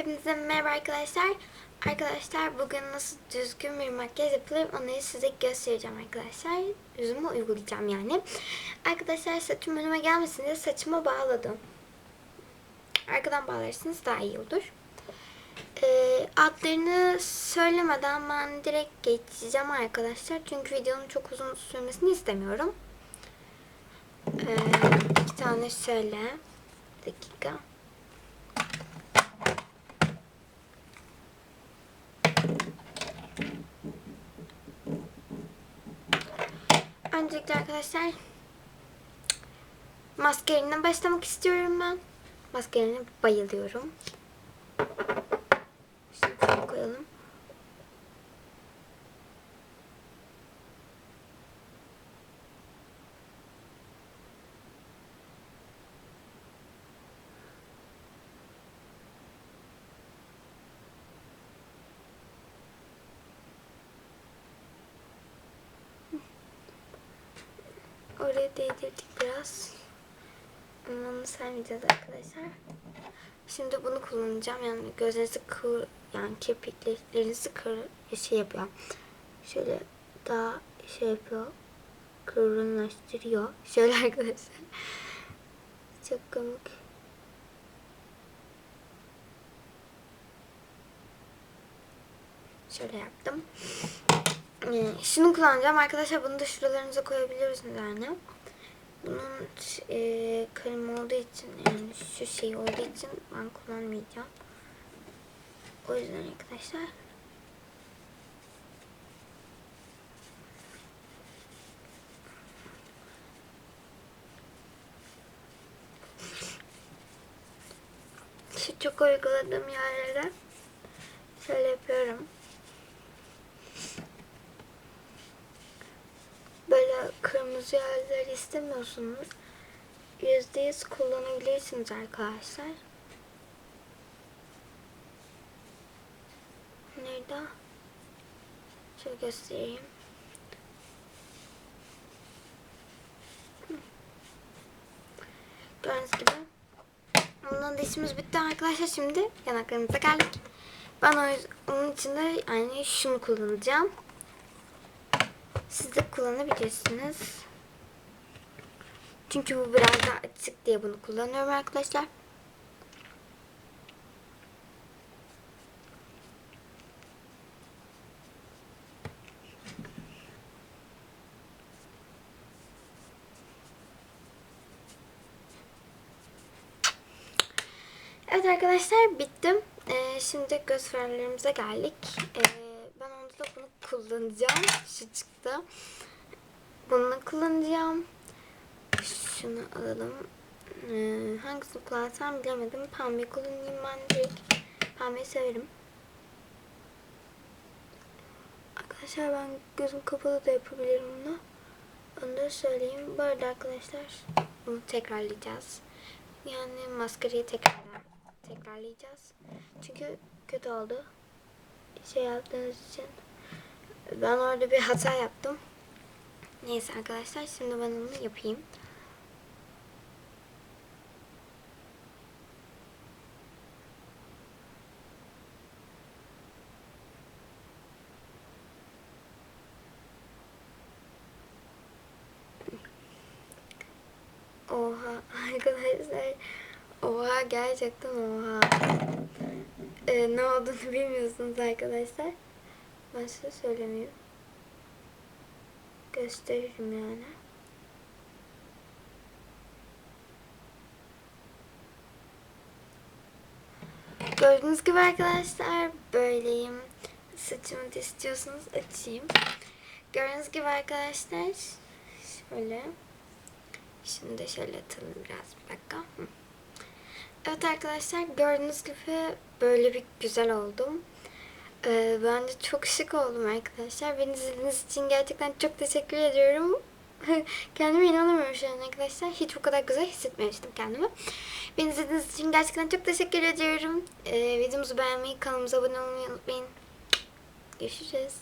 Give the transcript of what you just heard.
Hepinize merhaba arkadaşlar. Arkadaşlar bugün nasıl düzgün bir makyaj yapılır onu size göstereceğim arkadaşlar. Yüzüme uygulayacağım yani. Arkadaşlar saçım önüme gelmesin diye saçıma bağladım. Arkadan bağlarsanız daha iyi olur. Ee, adlarını söylemeden ben direkt geçeceğim arkadaşlar. Çünkü videonun çok uzun sürmesini istemiyorum. Ee, iki tane şöyle. Bir dakika. Öncelikle arkadaşlar maskelerine başlamak istiyorum ben. Maskelerine bayılıyorum. Şunu koyalım. Oraya değdirdik biraz. Onu sermeyeceğiz arkadaşlar. Şimdi bunu kullanacağım. Yani gözlerinizi kıvır, yani kirpiklerinizi kır, şey yapıyor. Şöyle daha şey yapıyor. Kıvrımlaştırıyor. Şöyle arkadaşlar. Çok komik. Şöyle yaptım. Ee, şunu kullanacağım arkadaşlar. Bunu da şuralarınıza koyabiliyoruz yani. Bunun e, kalem olduğu için yani şu şey olduğu için ben kullanmayacağım. O yüzden arkadaşlar. Şu çok uyguladığım yerlere şöyle yapıyorum. böyle kırmızı yerler istemiyorsunuz. Yüzde yüz kullanabilirsiniz arkadaşlar. Nerede? Şöyle göstereyim. Gördüğünüz gibi. Bundan da işimiz bitti arkadaşlar. Şimdi yanaklarımıza geldik. Ben onun için de yani şunu kullanacağım. Siz de kullanabilirsiniz. Çünkü bu biraz daha açık diye bunu kullanıyorum arkadaşlar. Evet arkadaşlar bittim. Ee, şimdi göz farlarımıza geldik. Ee, da bunu kullanacağım. Şu çıktı. Bunu kullanacağım. Şunu alalım. Ee, hangisini kullansam bilemedim. Pembe kullanayım ben direkt. Pembeyi severim. Arkadaşlar ben gözüm kapalı da yapabilirim bunu. Onu da söyleyeyim. Bu arada arkadaşlar bunu tekrarlayacağız. Yani maskarayı tekrar tekrarlayacağız. Çünkü kötü oldu. Şey yaptığınız için. Ben orada bir hata yaptım. Neyse arkadaşlar şimdi ben onu yapayım. Oha arkadaşlar. Oha gerçekten oha. Ee, ne olduğunu bilmiyorsunuz arkadaşlar. Ben size söylemiyorum. Gösteririm yani. Gördüğünüz gibi arkadaşlar böyleyim. Saçımı da istiyorsanız açayım. Gördüğünüz gibi arkadaşlar şöyle. Şimdi de şöyle atalım biraz bir dakika. Evet arkadaşlar gördüğünüz gibi böyle bir güzel oldum. Ee, ben de çok şık oldum arkadaşlar. Beni izlediğiniz için gerçekten çok teşekkür ediyorum. Kendime inanamıyorum şu an arkadaşlar. Hiç bu kadar güzel hissetmemiştim kendimi. Beni izlediğiniz için gerçekten çok teşekkür ediyorum. Ee, videomuzu beğenmeyi, kanalımıza abone olmayı unutmayın. Görüşürüz.